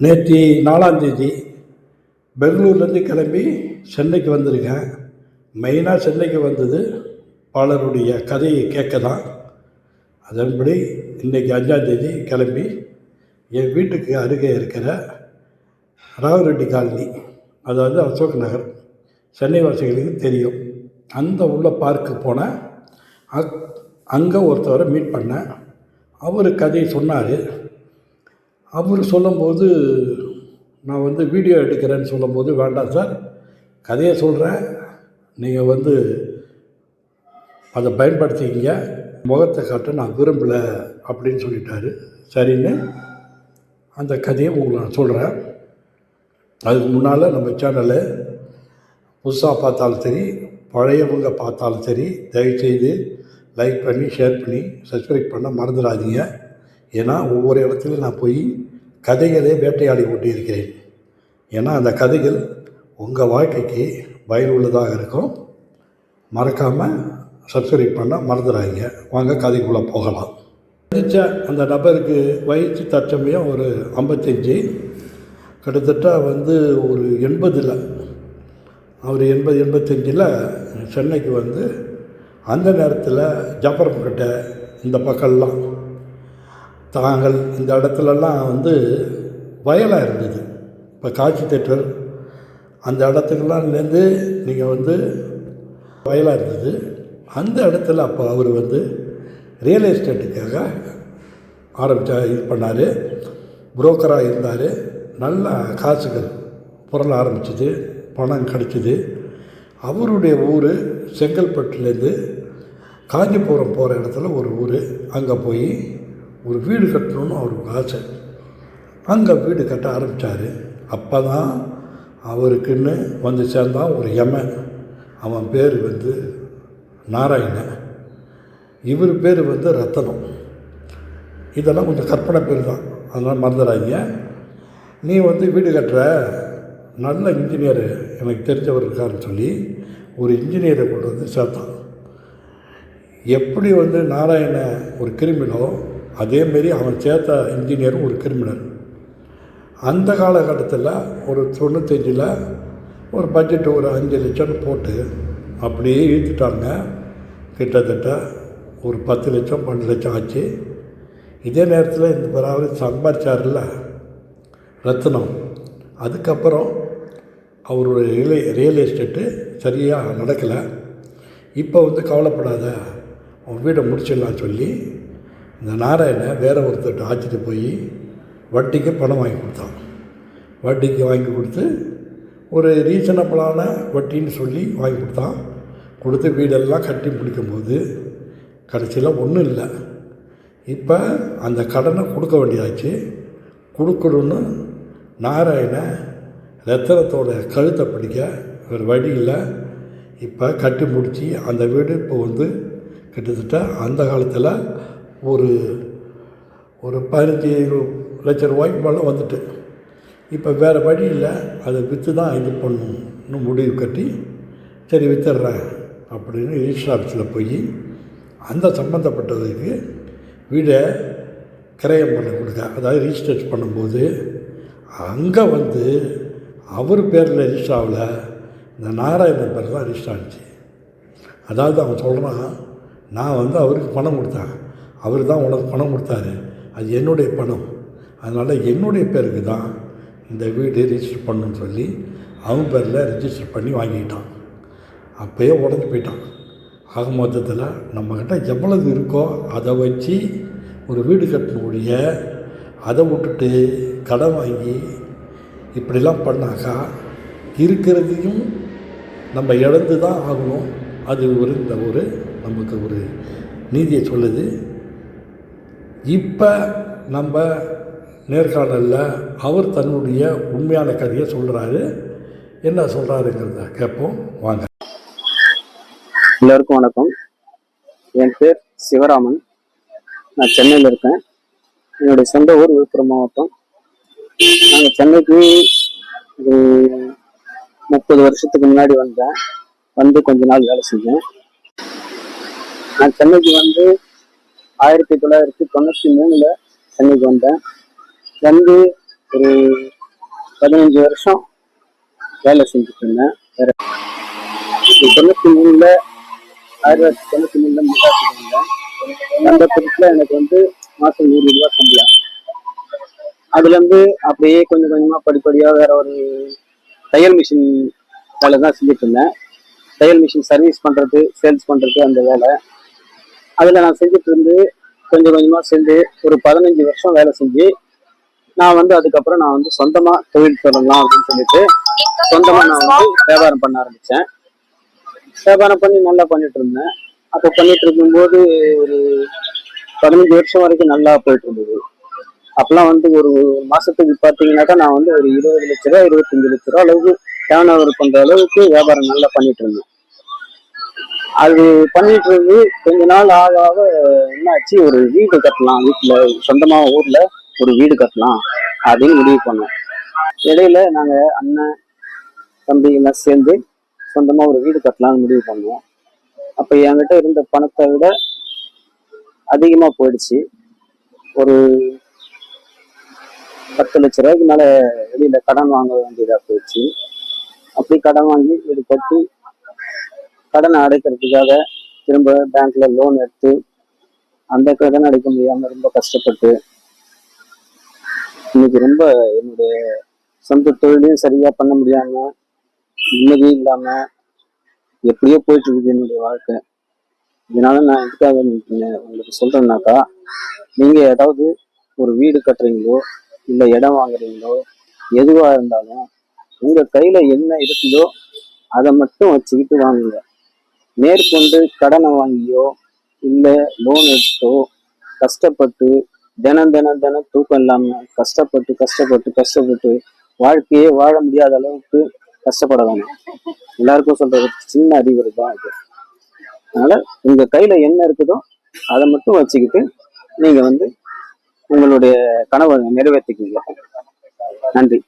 நேற்று நாலாந்தேதி பெங்களூர்லேருந்து கிளம்பி சென்னைக்கு வந்திருக்கேன். மெயினாக சென்னைக்கு வந்தது பலருடைய கதையை கேட்க தான் அதன்படி இன்றைக்கி அஞ்சாந்தேதி கிளம்பி என் வீட்டுக்கு அருகே இருக்கிற ராவரெட்டி காலனி அதாவது அசோக் நகர் சென்னை வாசிகளுக்கு தெரியும். அந்த உள்ள பார்க்கு போனேன் அக் அங்கே ஒருத்தவரை மீட் பண்ணேன். அவர் கதையை சொன்னார். அவர் சொல்லும்போது நான் வந்து வீடியோ எடுக்கிறேன்னு சொல்லும்போது வேண்டாம் சார். கதையை சொல்கிறேன் நீங்கள் வந்து அதை பயன்படுத்திக்கிங்க. முகத்தை காட்ட நான் விரும்பலை அப்படின்னு சொல்லிட்டாரு. சரின்னு அந்த கதையை உங்களுக்கு நான் சொல்கிறேன் அதுக்கு முன்னால் நம்ம சேனலை புதுசாக பார்த்தாலும் சரி பழையவங்க பார்த்தாலும் சரி தயவுசெய்து லைக் பண்ணி ஷேர் பண்ணி சப்ஸ்கிரைப் பண்ண மறந்துடாதீங்க. ஏன்னா ஒவ்வொரு இடத்துலையும் நான் போய் கதைகளே வேட்டையாடி கொண்டிருக்கிறேன் ஏன்னா அந்த கதைகள் உங்கள் வாழ்க்கைக்கு பயனுள்ளதாக இருக்கும். மறக்காமல் சப்ஸ்கிரைப் பண்ண மறந்துடாதீங்க வாங்க கதைக்குள்ளே போகலாம். சந்தித்த அந்த நபருக்கு வயிற்று தற்சமயம் ஒரு ஐம்பத்தஞ்சு. கிட்டத்தட்ட வந்து ஒரு எண்பதில் அவர் எண்பது எண்பத்தஞ்சில் சென்னைக்கு வந்து அந்த நேரத்தில் ஜப்பரம்கிட்ட இந்த பக்கம்லாம் தாங்கள் இந்த இடத்துலலாம் வந்து வயலாக இருந்தது. இப்போ காட்சி தேட்டர் அந்த இடத்துக்கெல்லாம்லேருந்து நீங்கள் வந்து வயலாக இருந்தது. அந்த இடத்துல அப்போ அவர் வந்து ரியல் எஸ்டேட்டுக்காக ஆரம்பித்த இது பண்ணார். புரோக்கராக இருந்தார். நல்ல காசுகள் புரள ஆரம்பிச்சது பணம் கிடச்சிது. அவருடைய ஊர் செங்கல்பட்டுலேருந்து காஞ்சிபுரம் போகிற இடத்துல ஒரு ஊர். அங்கே போய் ஒரு வீடு கட்டணும்னு அவருக்கு ஆசை. அங்கே வீடு கட்ட ஆரம்பித்தார் அப்போ தான் அவருக்குன்னு வந்து சேர்ந்தான் ஒரு எமன் அவன் பேர் வந்து நாராயணன் இவர் பேர் வந்து ரத்தனம். இதெல்லாம் கொஞ்சம் கற்பனை பேர் தான் அதெல்லாம் மறந்துடாதீங்க. நீ வந்து வீடு கட்டுற. நல்ல இன்ஜினியர் எனக்கு தெரிஞ்சவர் இருக்காருன்னு சொல்லி ஒரு இன்ஜினியரை கொண்டு வந்து சேர்த்தான். எப்படி வந்து நாராயண ஒரு கிரிமினோ அதேமாரி அவன் சேர்த்த இன்ஜினியரும் ஒரு கிரிமினல் அந்த காலகட்டத்தில் ஒரு தொண்ணூத்தஞ்சில் ஒரு பட்ஜெட் ஒரு அஞ்சு லட்சம்னு போட்டு அப்படியே இழுத்துட்டாங்க. கிட்டத்தட்ட ஒரு பத்து லட்சம் பன்னெண்டு லட்சம் ஆச்சு. இதே நேரத்தில் இந்த பராவரி சம்பாதிச்சார்ல ரத்னம் அதுக்கப்புறம் அவருடைய ரியல் ரியல் எஸ்டேட்டு சரியாக நடக்கலை. இப்போ வந்து கவலைப்படாத அவன் வீடை முடிச்சிடலாம் சொல்லி இந்த நாராயணை வேற ஒருத்தர்கிட்ட ஆச்சிட்டு போய் வட்டிக்கு பணம் வாங்கி கொடுத்தான். வட்டிக்கு வாங்கி கொடுத்து ஒரு ரீசனபிளான வட்டின்னு சொல்லி வாங்கி கொடுத்தான். கொடுத்து வீடெல்லாம் கட்டி முடிக்கும்போது கடைசியில் ஒன்றும் இல்லை. இப்போ அந்த கடனை கொடுக்க வேண்டியதாச்சு. கொடுக்கணுன்னு நாராயண ரத்தனத்தோட கழுத்தை பிடிக்க ஒரு வழி இல்லை. இப்போ கட்டி முடித்து அந்த வீடு இப்போ வந்து கிட்டத்தட்ட அந்த காலத்தில் ஒரு ஒரு பதினஞ்சு லட்ச ரூபாய்க்கு மேலே வந்துட்டு. இப்போ வேறு வழி இல்லை. அதை விற்று தான் இது பண்ணணும்னு முடிவு கட்டி சரி விற்றுடுறேன் அப்படின்னு ரிஜிஸ்டர் ஆஃபீஸில் போய் அந்த சம்மந்தப்பட்டதுக்கு வீடை கிரயம் பண்ண கொடுக்க அதாவது ரிஜிஸ்டர் பண்ணும்போது அங்கே வந்து அவர் பேரில் ரிஜிஸ்டர் ஆகலை. இந்த நாராயணன் பேர் தான் ரிஜிஸ்டர் ஆச்சு. அதாவது அவன் சொல்கிறான் நான் வந்து அவருக்கு பணம் கொடுத்தேன். அவர் தான் உனக்கு பணம் கொடுத்தாரு. அது என்னுடைய பணம். அதனால் என்னுடைய பேருக்கு தான் இந்த வீடு ரிஜிஸ்டர் பண்ணுன்னு சொல்லி அவன் பேரில் ரிஜிஸ்டர் பண்ணி வாங்கிக்கிட்டான். அப்போயே உடஞ்சி போயிட்டான். ஆக மொத்தத்தில் நம்மக்கிட்ட எவ்வளவு இருக்கோ அதை வச்சு ஒரு வீடு கட்டணுடைய அதை விட்டுட்டு கடன் வாங்கி இப்படிலாம் பண்ணாக்கா இருக்கிறதையும் நம்ம இழந்து தான் ஆகணும். அது ஒரு இந்த ஒரு நமக்கு ஒரு நீதியை சொல்லுது. இப்போ நம்ம நேர்காணலில் அவர் தன்னுடைய உண்மையான கதையை சொல்கிறாரு என்ன சொல்கிறாருங்கிறத கேட்போம். வாங்க. எல்லோருக்கும் வணக்கம். என் பேர் சிவராமன். நான் சென்னையில் இருக்கேன். என்னுடைய சொந்த ஊர் விழுப்புரம் மாவட்டம். நாங்கள் சென்னைக்கு ஒரு முப்பது வருஷத்துக்கு முன்னாடி வந்தேன். வந்து கொஞ்ச நாள் வேலை செஞ்சேன். நான் சென்னைக்கு வந்து ஆயிரத்தி தொள்ளாயிரத்தி தொண்ணூற்றி மூணில் சென்னைக்கு வந்தேன். வந்து ஒரு பதினஞ்சு வருஷம் வேலை செஞ்சுட்டு இருந்தேன். வேற தொண்ணூத்தி மூணுல ஆயிரத்தி தொள்ளாயிரத்தி தொண்ணூத்தி மூணுல முட்டாச்சு அந்த பொருட்கள் எனக்கு வந்து மாசம் நூறு ரூபாய் சம்பளம். அதுல இருந்து அப்படியே கொஞ்சம் கொஞ்சமா படிப்படியா வேற ஒரு தையல் மிஷின் வேலை தான் செஞ்சுட்டு இருந்தேன். தையல் மிஷின் சர்வீஸ் பண்றது சேல்ஸ் பண்றது அந்த வேலை. அதில் நான் செஞ்சுட்டு இருந்து கொஞ்சம் கொஞ்சமாக செஞ்சு ஒரு பதினஞ்சு வருஷம் வேலை செஞ்சு நான் வந்து அதுக்கப்புறம் நான் வந்து சொந்தமாக தொழில் தொடரலாம் அப்படின்னு சொல்லிட்டு சொந்தமாக நான் வந்து வியாபாரம் பண்ண ஆரம்பித்தேன் வியாபாரம் பண்ணி நல்லா பண்ணிட்டு இருந்தேன். அப்போ பண்ணிட்டு இருக்கும்போது ஒரு பதினஞ்சு வருஷம் வரைக்கும் நல்லா போயிட்டு இருந்தது. அப்பெல்லாம் வந்து ஒரு மாசத்துக்கு பார்த்தீங்கன்னாக்கா நான் வந்து ஒரு இருபது லட்ச ரூபா இருபத்தஞ்சு லட்ச ரூபா அளவுக்கு டேர்ன் ஓவர் பண்ற அளவுக்கு வியாபாரம் நல்லா பண்ணிட்டு இருந்தேன். அது பண்ணிட்டு இருந்து கொஞ்ச நாள் ஆக ஆக என்னாச்சு ஒரு வீடு கட்டலாம் வீட்டுல சொந்தமா ஊர்ல ஒரு வீடு கட்டலாம் அப்படின்னு முடிவு பண்ணோம். இடையில நாங்க அண்ணன் தம்பி எல்லாம் சேர்ந்து சொந்தமா ஒரு வீடு கட்டலாம்னு முடிவு பண்ணோம். அப்ப என்கிட்ட இருந்த பணத்தை விட அதிகமா போயிடுச்சு. ஒரு பத்து லட்ச ரூபாய்க்கு மேல வெளியில கடன் வாங்க வேண்டியதா போயிடுச்சு. அப்படி கடன் வாங்கி வீடு கட்டி கடனை அடைக்கிறதுக்காக திரும்ப பேங்க்ல லோன் எடுத்து அந்த கடன் அடைக்க முடியாம ரொம்ப கஷ்டப்பட்டு இன்னைக்கு ரொம்ப என்னுடைய சொந்த தொழிலையும் சரியா பண்ண முடியாம நிம்மதி இல்லாம எப்படியோ போயிட்டு இருக்குது என்னுடைய வாழ்க்கை. இதனால நான் எதுக்காக உங்களுக்கு உங்களுக்கு சொல்றேன்னாக்கா நீங்க ஏதாவது ஒரு வீடு கட்டுறீங்களோ இல்லை இடம் வாங்குறீங்களோ எதுவாக இருந்தாலும் உங்கள் கையில் என்ன இருக்குதோ அதை மட்டும் வச்சுக்கிட்டு வாங்குங்க. மேற்கொண்டு கடனை வாங்கியோ இல்லை லோன் எடுத்தோ கஷ்டப்பட்டு தினம் தினம் தினம் தூக்கம் இல்லாமல் கஷ்டப்பட்டு கஷ்டப்பட்டு கஷ்டப்பட்டு வாழ்க்கையே வாழ முடியாத அளவுக்கு கஷ்டப்பட வேணாம். எல்லாருக்கும் சொல்ற சின்ன அறிவுரை தான் இது அதனால உங்க கையில என்ன இருக்குதோ அதை மட்டும் வச்சுக்கிட்டு நீங்க வந்து உங்களுடைய கனவை நிறைவேற்றிக்கீங்க. நன்றி.